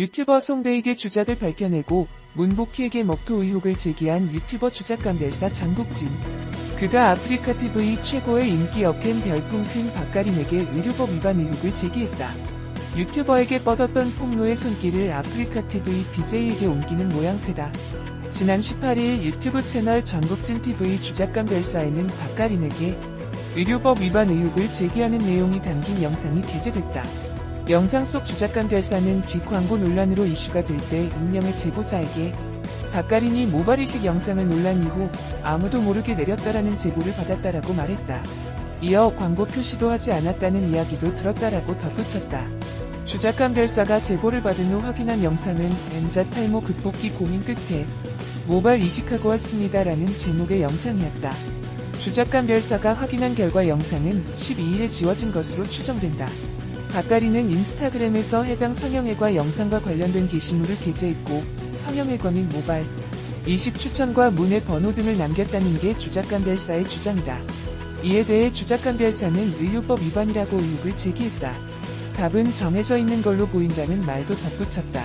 유튜버 송대익의 주작을 밝혀내고 문복희에게 먹토 의혹을 제기한 유튜버 주작감별사 장국진. 그가 아프리카TV 최고의 인기 역행 별풍퀸 박가린에게 의료법 위반 의혹을 제기했다. 유튜버에게 뻗었던 폭로의 손길을 아프리카TV BJ에게 옮기는 모양새다. 지난 18일 유튜브 채널 전국진TV 주작감 별사에는 박가린에게 의료법 위반 의혹을 제기하는 내용이 담긴 영상이 게재됐다. 영상 속 주작감 별사는 뒷광고 논란으로 이슈가 될 때 익명의 제보자에게 박가린이 모발이식 영상을 논란 이후 아무도 모르게 내렸다라는 제보를 받았다라고 말했다. 이어 광고 표시도 하지 않았다는 이야기도 들었다라고 덧붙였다. 주작감 별사가 제보를 받은 후 확인한 영상은 M자 탈모 극복기 고민 끝에 모발 이식하고 왔습니다라는 제목의 영상이었다. 주작감 별사가 확인한 결과 영상은 12일에 지워진 것으로 추정된다. 박가리는 인스타그램에서 해당 성형외과 영상과 관련된 게시물을 게재했고 성형외과 및 모발, 이식 추천과 문의 번호 등을 남겼다는 게 주작감 별사의 주장이다. 이에 대해 주작감 별사는 의료법 위반이라고 의혹을 제기했다. 답은 정해져 있는 걸로 보인다는 말도 덧붙였다.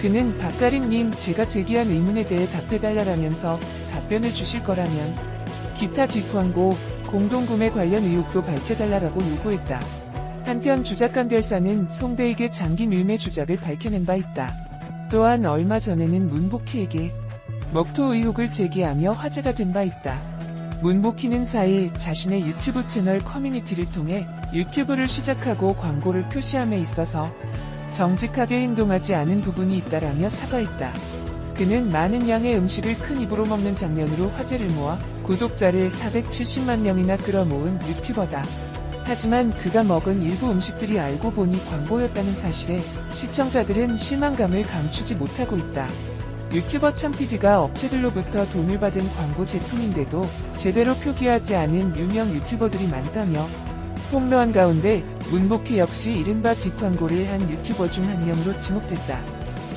그는 박가린님 제가 제기한 의문에 대해 답해달라라면서 답변을 주실 거라면 기타 뒷광고, 공동구매 관련 의혹도 밝혀달라고 요구했다. 한편 주작감 별사는 송대익의 장기 밀매 주작을 밝혀낸 바 있다. 또한 얼마 전에는 문복희에게 먹토 의혹을 제기하며 화제가 된 바 있다. 문복희는 4일 자신의 유튜브 채널 커뮤니티를 통해 유튜브를 시작하고 광고를 표시함에 있어서 정직하게 행동하지 않은 부분이 있다라며 사과했다. 그는 많은 양의 음식을 큰 입으로 먹는 장면으로 화제를 모아 구독자를 470만 명이나 끌어모은 유튜버다. 하지만 그가 먹은 일부 음식들이 알고 보니 광고였다는 사실에 시청자들은 실망감을 감추지 못하고 있다. 유튜버 참PD가 업체들로부터 돈을 받은 광고 제품인데도 제대로 표기하지 않은 유명 유튜버들이 많다며 폭로한 가운데 문복희 역시 이른바 뒷광고를 한 유튜버 중 한 명으로 지목됐다.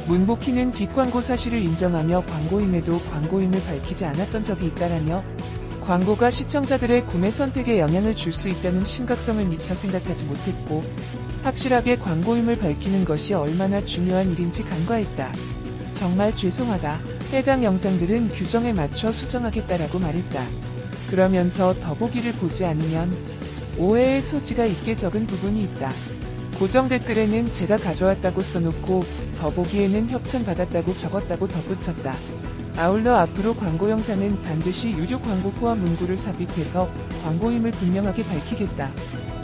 문복희는 뒷광고 사실을 인정하며 광고임에도 광고임을 밝히지 않았던 적이 있다라며 광고가 시청자들의 구매 선택에 영향을 줄 수 있다는 심각성을 미처 생각하지 못했고 확실하게 광고임을 밝히는 것이 얼마나 중요한 일인지 간과했다. 정말 죄송하다. 해당 영상들은 규정에 맞춰 수정하겠다라고 말했다. 그러면서 더보기를 보지 않으면 오해의 소지가 있게 적은 부분이 있다. 고정 댓글에는 제가 가져왔다고 써놓고 더보기에는 협찬받았다고 적었다고 덧붙였다. 아울러 앞으로 광고 영상은 반드시 유료 광고 포함 문구를 삽입해서 광고임을 분명하게 밝히겠다.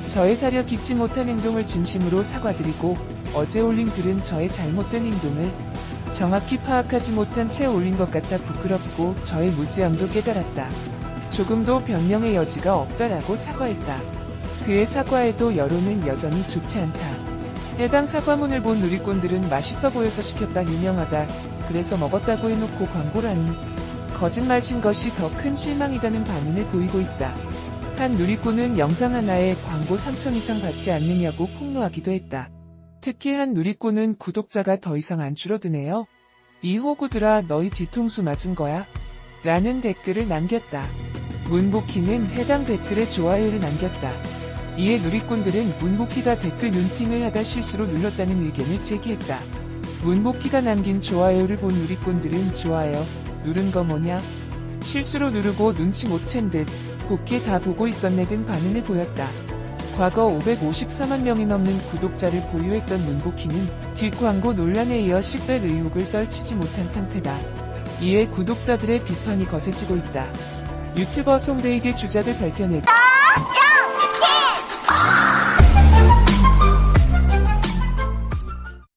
저의 사려 깊지 못한 행동을 진심으로 사과드리고 어제 올린 글은 저의 잘못된 행동을 정확히 파악하지 못한 채 올린 것 같아 부끄럽고 저의 무지함도 깨달았다. 조금도 변명의 여지가 없다라고 사과했다. 그의 사과에도 여론은 여전히 좋지 않다. 해당 사과문을 본 누리꾼들은 맛있어 보여서 시켰다 유명하다. 그래서 먹었다고 해놓고 광고라니. 거짓말 친 것이 더 큰 실망이다는 반응을 보이고 있다. 한 누리꾼은 영상 하나에 광고 3천 이상 받지 않느냐고 폭로하기도 했다. 특히 한 누리꾼은 구독자가 더 이상 안 줄어드네요. 이 호구들아 너희 뒤통수 맞은 거야? 라는 댓글을 남겼다. 문복희는 해당 댓글에 좋아요를 남겼다. 이에 누리꾼들은 문복희가 댓글 눈팅을 하다 실수로 눌렀다는 의견을 제기했다. 문복희가 남긴 좋아요를 본 누리꾼들은 좋아요, 누른 거 뭐냐? 실수로 누르고 눈치 못 챈 듯, 곱게 다 보고 있었네 등 반응을 보였다. 과거 554만 명이 넘는 구독자를 보유했던 문복희는 뒷광고 논란에 이어 식별 의혹을 떨치지 못한 상태다. 이에 구독자들의 비판이 거세지고 있다. 유튜버 송대익의 주작을 밝혀내고